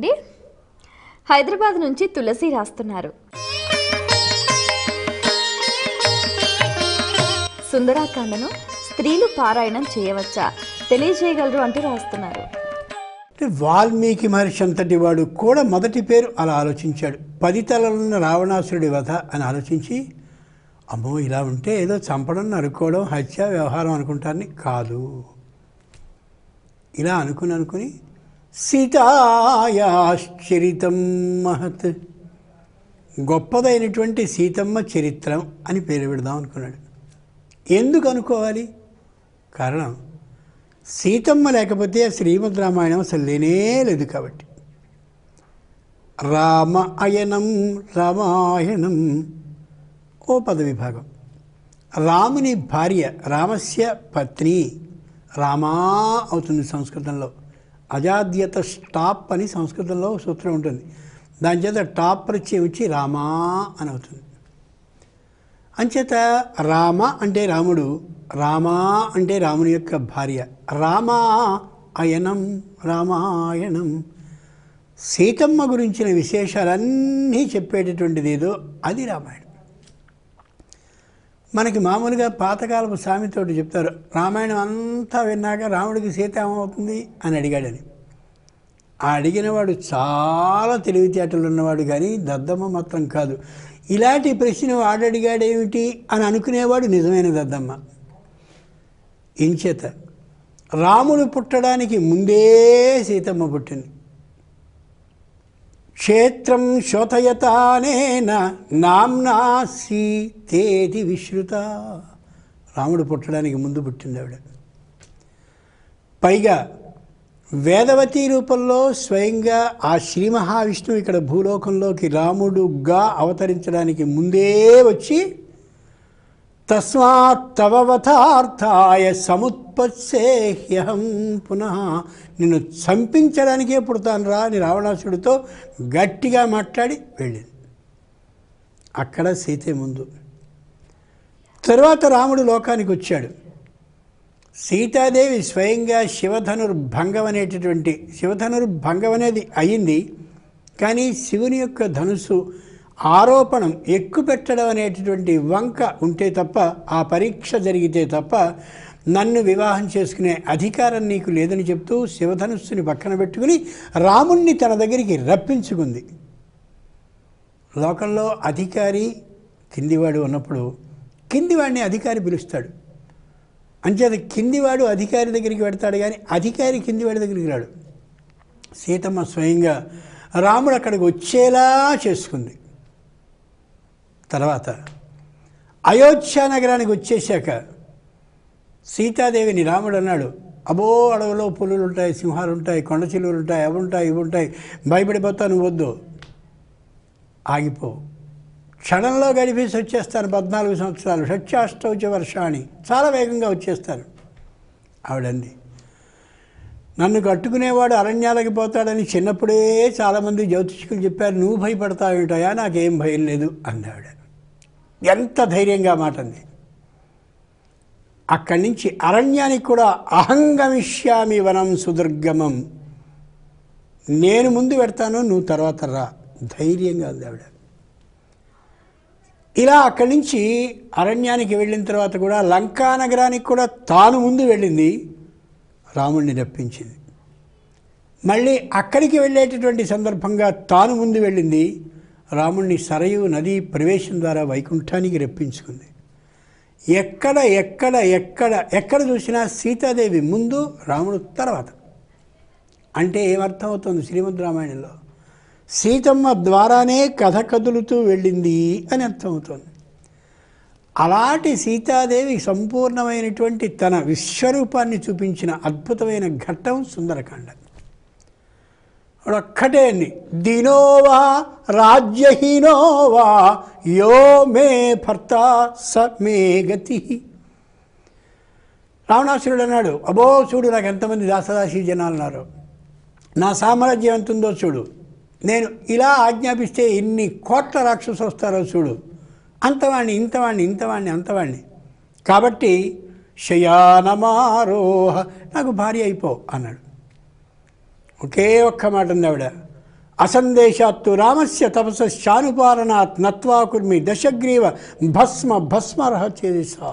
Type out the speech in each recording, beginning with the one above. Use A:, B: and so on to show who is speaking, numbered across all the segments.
A: అండి హైదరాబాద్ నుంచి తులసి రాస్తున్నారు. సుందరాకాండను స్త్రీలు పారాయణం చేయవచ్చా? తెలియజేయగలరు అంటూ రాస్తున్నారు.
B: వాల్మీకి మహర్షి అంతటి వాడు కూడా మొదటి పేరు అలా ఆలోచించాడు. పది తలలున్న రావణాసురుడి వధ అని ఆలోచించి అమ్మో ఇలా ఉంటే ఏదో చంపడం నరుక్కోవడం హత్య వ్యవహారం అనుకుంటారని కాదు. ఇలా అనుకుని అనుకుని సీతాయాశ్చరితం మహత్. గొప్పదైనటువంటి సీతమ్మ చరిత్రం అని పేరు పెడదాం అనుకున్నాడు. ఎందుకు అనుకోవాలి? కారణం సీతమ్మ లేకపోతే శ్రీమద్ రామాయణం అసలు లేనే లేదు కాబట్టి. రామ అయనం రామాయణం ఓ పద విభాగం రాముని భార్య రామస్య పత్ని రామా అవుతుంది సంస్కృతంలో. అజాద్యత స్టాప్ అని సంస్కృతంలో సూత్రం ఉంటుంది. దాని చేత టాప్ ప్రత్యయం వచ్చి రామా అని అవుతుంది. అంచేత రామ అంటే రాముడు రామా అంటే రాముని యొక్క భార్య. రామా అయనం రామాయణం. సీతమ్మ గురించిన విశేషాలన్నీ చెప్పేటటువంటిది ఏదో అది రామాయణం. మనకి మామూలుగా పాతకాలపు సామెతోటి చెప్తారు రామాయణం అంతా విన్నాక రాముడికి సీత ఏమవుతుంది? అని అడిగాడని ఆ అడిగినవాడు చాలా తెలివితేటలు ఉన్నవాడు కానీ దద్దమ్మ మాత్రం కాదు. ఇలాంటి ప్రశ్న వాడడిగాడేమిటి అని అనుకునేవాడు నిజమైన దద్దమ్మ. ఇంచేత రాముడు పుట్టడానికి ముందే సీతమ్మ పుట్టింది. క్షేత్రం శోతయతానేన నామ్నా సీతేతి విశ్రుత. రాముడు పుట్టడానికి ముందు పుట్టింది ఆవిడ పైగా వేదవతి రూపంలో స్వయంగా ఆ శ్రీ మహావిష్ణువు ఇక్కడ భూలోకంలోకి రాముడుగా అవతరించడానికి ముందే వచ్చి తస్మాత్ తవవతార్థాయ సముత్పత్సేహ్యహం పునః. నిన్ను చంపించడానికే పుడతాను రా అని రావణాసుడితో గట్టిగా మాట్లాడి వెళ్ళింది. అక్కడ సీతే ముందు. తరువాత రాముడు లోకానికి వచ్చాడు. సీతాదేవి స్వయంగా శివధనుర్భంగం అనేటటువంటి శివధనుర్భంగం అనేది అయింది. కానీ శివుని యొక్క ధనుసు ఆరోపణం ఎక్కుపెట్టడం అనేటటువంటి వంక ఉంటే తప్ప ఆ పరీక్ష జరిగితే తప్ప నన్ను వివాహం చేసుకునే అధికారం నీకు లేదని చెప్తూ శివధనుస్సుని పక్కన పెట్టుకుని రాముణ్ణి తన దగ్గరికి రప్పించుకుంది. లోకంలో అధికారి కిందివాడు ఉన్నప్పుడు కిందివాడిని అధికారి పిలుస్తాడు. అంచేత కిందివాడు అధికారి దగ్గరికి పెడతాడు కానీ అధికారి కిందివాడి దగ్గరికి రాడు. సీతమ్మ స్వయంగా రాముడు అక్కడికి వచ్చేలా చేసుకుంది. తర్వాత అయోధ్య నగరానికి వచ్చేసాక సీతాదేవిని రాముడు అన్నాడు అబో అడవిలో పులులు ఉంటాయి సింహాలు ఉంటాయి కొండ చిలువలు ఉంటాయి అవి ఉంటాయి ఇవి ఉంటాయి భయపడిపోతా నువ్వు వద్దు. ఆగిపో. క్షణంలో గడిపేసి వచ్చేస్తాను పద్నాలుగు సంవత్సరాలు షట్యాష్టౌచ వర్షాన్ని చాలా వేగంగా వచ్చేస్తాను ఆవిడంది. నన్ను కట్టుకునేవాడు అరణ్యాలకి పోతాడని చిన్నప్పుడే చాలామంది జ్యోతిష్కులు చెప్పారు నువ్వు భయపడతావుంటాయా నాకేం భయం లేదు అందావిడ ఎంత ధైర్యంగా మాట అంది అక్కడి నుంచి అరణ్యానికి కూడా అహంగమిష్యామి వనం సుదుర్గమం. నేను ముందు పెడతాను నువ్వు తర్వాత రా. ధైర్యంగా ఉంది ఆవిడ. ఇలా అక్కడి నుంచి అరణ్యానికి వెళ్ళిన తర్వాత కూడా లంకా నగరానికి కూడా తాను ముందు వెళ్ళింది రాముణ్ణి రప్పించింది. మళ్ళీ అక్కడికి వెళ్ళేటటువంటి సందర్భంగా తాను ముందు వెళ్ళింది రాముణ్ణి సరయు నది ప్రవేశం ద్వారా వైకుంఠానికి రప్పించుకుంది. ఎక్కడ ఎక్కడ ఎక్కడ ఎక్కడ చూసినా సీతాదేవి ముందు రాముడు తర్వాత. అంటే ఏమర్థం అవుతుంది శ్రీమద్ రామాయణంలో? సీతమ్మ ద్వారానే కథ కదులుతూ వెళ్ళింది అని అర్థమవుతుంది. అలాంటి సీతాదేవి సంపూర్ణమైనటువంటి తన విశ్వరూపాన్ని చూపించిన అద్భుతమైన ఘట్టం సుందరకాండ. ఒక్కటే అండి రాజ్యహీనోవా యో మే భర్త స మే గతి. రావణాసురుడు అన్నాడు అబో చూడు నాకు ఎంతమంది దాసదాసి జనాలు ఉన్నారు. నా సామ్రాజ్యం ఎంత ఉందో చూడు. నేను ఇలా ఆజ్ఞాపిస్తే ఎన్ని కోట్ల రాక్షసులు వస్తారో చూడు. అంతవాణ్ణి ఇంతవాణ్ణి ఇంతవాణ్ణి అంతవాణ్ణి. కాబట్టి శయానమారోహ నాకు భార్య అయిపో అన్నాడు. ఒకే ఒక్క మాట ఉంది ఆవిడ అసందేశాత్తు రామస్య తపస్శానుపాలనాత్ నత్వా కుర్మి దశగ్రీవ భస్మ భస్మరహ చేసా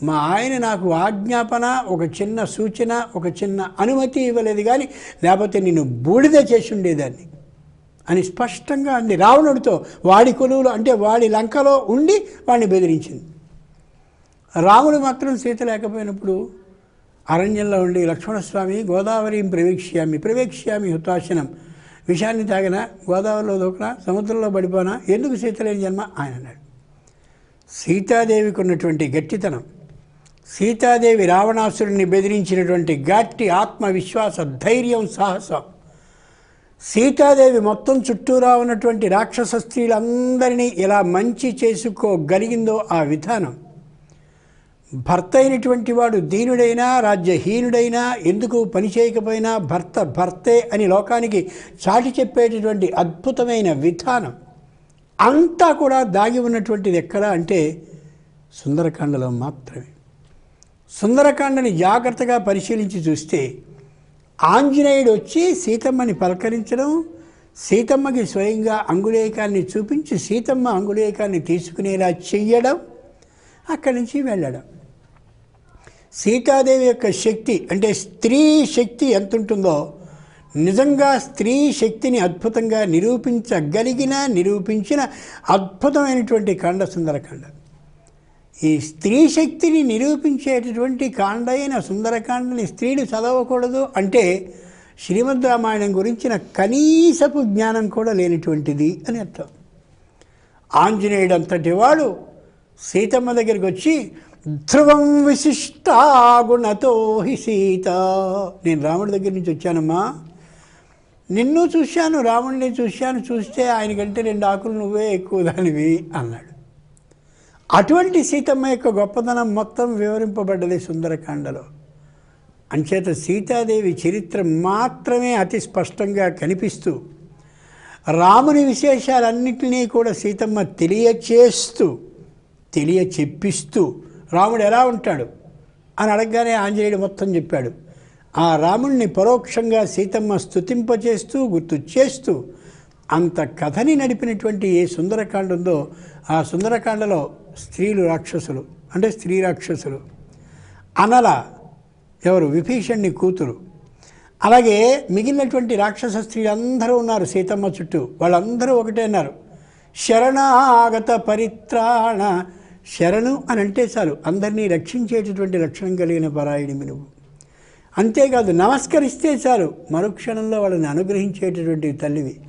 B: మా ఆయన నాకు ఆజ్ఞాపన ఒక చిన్న సూచన ఒక చిన్న అనుమతి ఇవ్వలేదు కానీ లేకపోతే నేను బూడిద చేసి ఉండేదాన్ని అని స్పష్టంగా అంది రావణుడితో వాడి కొలువులు అంటే వాడి లంకలో ఉండి వాడిని బెదిరించింది. రాముడు మాత్రం సీత లేకపోయినప్పుడు అరణ్యంలో ఉండి లక్ష్మణస్వామి గోదావరిని ప్రవేక్ష్యామి ప్రవేక్ష్యామి హుతాశనం. విషాన్ని తాగిన గోదావరిలో దూకనా సముద్రంలో పడిపోనా ఎందుకు సీతలేని జన్మ? ఆయన అన్నాడు. సీతాదేవికి ఉన్నటువంటి గట్టితనం సీతాదేవి రావణాసురుణ్ణి బెదిరించినటువంటి గట్టి ఆత్మవిశ్వాస ధైర్యం సాహసం సీతాదేవి మొత్తం చుట్టూరా ఉన్నటువంటి రాక్షస స్త్రీలందరినీ ఎలా మంచి చేసుకోగలిగిందో ఆ విధానం. భర్త అయినటువంటి వాడు దీనుడైనా రాజ్యహీనుడైనా ఎందుకు పని చేయకపోయినా భర్త భర్తే అని లోకానికి చాటి చెప్పేటటువంటి అద్భుతమైన విధానం. అంతా కూడా దాగి ఉన్నటువంటిది ఎక్కడ అంటే సుందరకాండలో మాత్రమే. సుందరకాండని జాగ్రత్తగా పరిశీలించి చూస్తే ఆంజనేయుడు వచ్చి సీతమ్మని పలకరించడం సీతమ్మకి స్వయంగా అంగులేకాన్ని చూపించి సీతమ్మ అంగులేకాన్ని తీసుకునేలా చెయ్యడం అక్కడి నుంచి వెళ్ళడం. సీతాదేవి యొక్క శక్తి అంటే స్త్రీ శక్తి ఎంత ఉంటుందో నిజంగా స్త్రీ శక్తిని అద్భుతంగా నిరూపించగలిగిన నిరూపించిన అద్భుతమైనటువంటి కాండ సుందరకాండ. ఈ స్త్రీ శక్తిని నిరూపించేటటువంటి కాండ అయిన సుందరకాండని స్త్రీలు చదవకూడదు అంటే శ్రీమద్ రామాయణం గురించిన కనీసపు జ్ఞానం కూడా లేనటువంటిది అని అర్థం. ఆంజనేయుడు అంతటి వాడు సీతమ్మ దగ్గరికి వచ్చి ధ్రువం విశిష్టాగుణతో హి సీత. నేను రాముడి దగ్గర నుంచి వచ్చానమ్మా. నిన్ను చూశాను రాముడిని చూశాను చూస్తే ఆయనకంటే రెండు ఆకులు నువ్వే ఎక్కువ దానివి అన్నాడు. అటువంటి సీతమ్మ యొక్క గొప్పతనం మొత్తం వివరింపబడ్డది సుందరకాండలో. అంచేత సీతాదేవి చరిత్ర మాత్రమే అతి స్పష్టంగా కనిపిస్తూ రాముని విశేషాలన్నింటినీ కూడా సీతమ్మ తెలియచేస్తూ తెలియచెప్పిస్తూ రాముడు ఎలా ఉంటాడు? అని అడగగానే ఆంజనేయుడు మొత్తం చెప్పాడు. ఆ రాముణ్ణి పరోక్షంగా సీతమ్మ స్థుతింపచేస్తూ గుర్తు చేస్తూ అంత కథని నడిపినటువంటి ఏ సుందరకాండ ఉందో ఆ సుందరకాండలో స్త్రీలు రాక్షసులు అంటే స్త్రీ రాక్షసులు. అనల ఎవరు? విభీషణ్ణి కూతురు. అలాగే మిగిలినటువంటి రాక్షస స్త్రీలు అందరూ ఉన్నారు సీతమ్మ చుట్టూ. వాళ్ళందరూ ఒకటే అన్నారు. శరణాగత పరిత్రాణ శరణు అని అంటే చాలు. అందరినీ రక్షించేటటువంటి లక్షణం కలిగిన పరాయుడిమి నువ్వు. అంతేకాదు నమస్కరిస్తే చాలు. మరుక్షణంలో వాళ్ళని అనుగ్రహించేటటువంటి తల్లివి.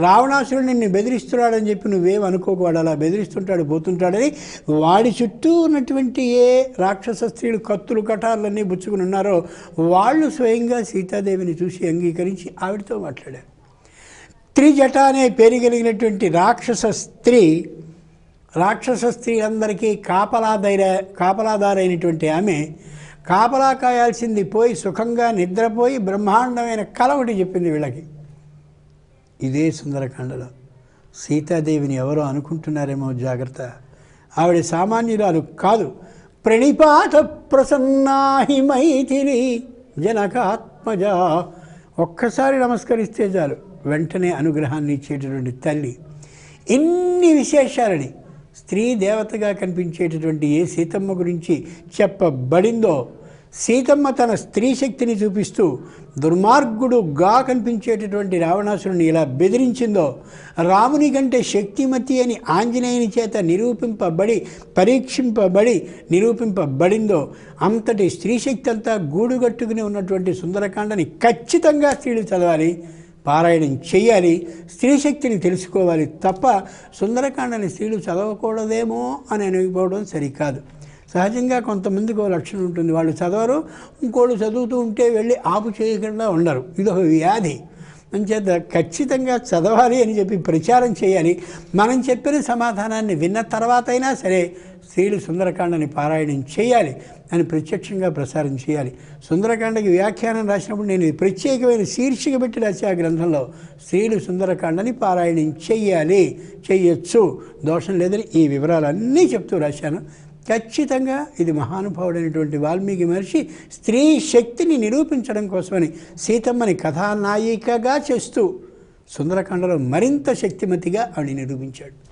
B: రావణాసురుడు నిన్ను బెదిరిస్తున్నాడని చెప్పి నువ్వేం అనుకోకు. వాడు అలా బెదిరిస్తుంటాడు పోతుంటాడని వాడి చుట్టూ ఉన్నటువంటి ఏ రాక్షస స్త్రీలు కత్తులు కటార్లన్నీ బుచ్చుకుని ఉన్నారో వాళ్ళు స్వయంగా సీతాదేవిని చూసి అంగీకరించి ఆవిడతో మాట్లాడారు. త్రిజట అనే పేరు కలిగినటువంటి రాక్షస స్త్రీ రాక్షస స్త్రీలందరికీ కాపలాదైర కాపలాదారైనటువంటి ఆమె కాపలా కాయాల్సింది పోయి సుఖంగా నిద్రపోయి బ్రహ్మాండమైన కల ఒకటి చెప్పింది వీళ్ళకి. ఇదే సుందరకాండలో. సీతాదేవిని ఎవరో అనుకుంటున్నారేమో జాగ్రత్త. ఆవిడ సామాన్యురాలు కాదు. ప్రణిపాత ప్రసన్నాహి మైథిలి జనకాత్మజ. ఒక్కసారి నమస్కరిస్తే చాలు. వెంటనే అనుగ్రహాన్ని ఇచ్చేటటువంటి తల్లి. ఇన్ని విశేషాలని స్త్రీ దేవతగా కనిపించేటటువంటి ఏ సీతమ్మ గురించి చెప్పబడిందో సీతమ్మ తన స్త్రీ శక్తిని చూపిస్తూ దుర్మార్గుడుగా కనిపించేటటువంటి రావణాసురుని ఇలా బెదిరించిందో రాముని కంటే శక్తిమతి అని ఆంజనేయుని చేత నిరూపింపబడి పరీక్షింపబడి నిరూపింపబడిందో అంతటి స్త్రీ శక్తి అంతా గూడుగట్టుకుని ఉన్నటువంటి సుందరకాండని ఖచ్చితంగా స్త్రీలు చదవాలి. పారాయణం చేయాలి స్త్రీ శక్తిని తెలుసుకోవాలి తప్ప సుందరకాండని స్త్రీలు చదవకూడదేమో అని అనుకోవడం సరికాదు. సహజంగా కొంతమందికి ఒక లక్షణం ఉంటుంది. వాళ్ళు చదవరు ఇంకోళ్ళు చదువుతూ ఉంటే వెళ్ళి ఆపు చేయకుండా ఉండరు. ఇది ఒక వ్యాధి. అంచేత ఖచ్చితంగా చదవాలి అని చెప్పి ప్రచారం చేయాలి మనం చెప్పిన సమాధానాన్ని విన్న తర్వాత అయినా సరే స్త్రీలు సుందరకాండని పారాయణం చేయాలి అని ప్రత్యక్షంగా ప్రసారం చేయాలి. సుందరకాండకి వ్యాఖ్యానం రాసినప్పుడు నేను ప్రత్యేకమైన శీర్షిక పెట్టి రాసే ఆ గ్రంథంలో స్త్రీలు సుందరకాండని పారాయణం చేయాలి చేయొచ్చు దోషం లేదని ఈ వివరాలన్నీ చెప్తూ రాశాను. ఖచ్చితంగా ఇది మహానుభావుడైనటువంటి వాల్మీకి మహర్షి స్త్రీ శక్తిని నిరూపించడం కోసమని సీతమ్మని కథానాయికగా చేస్తూ సుందరకాండలో మరింత శక్తిమతిగా ఆవిడ నిరూపించాడు.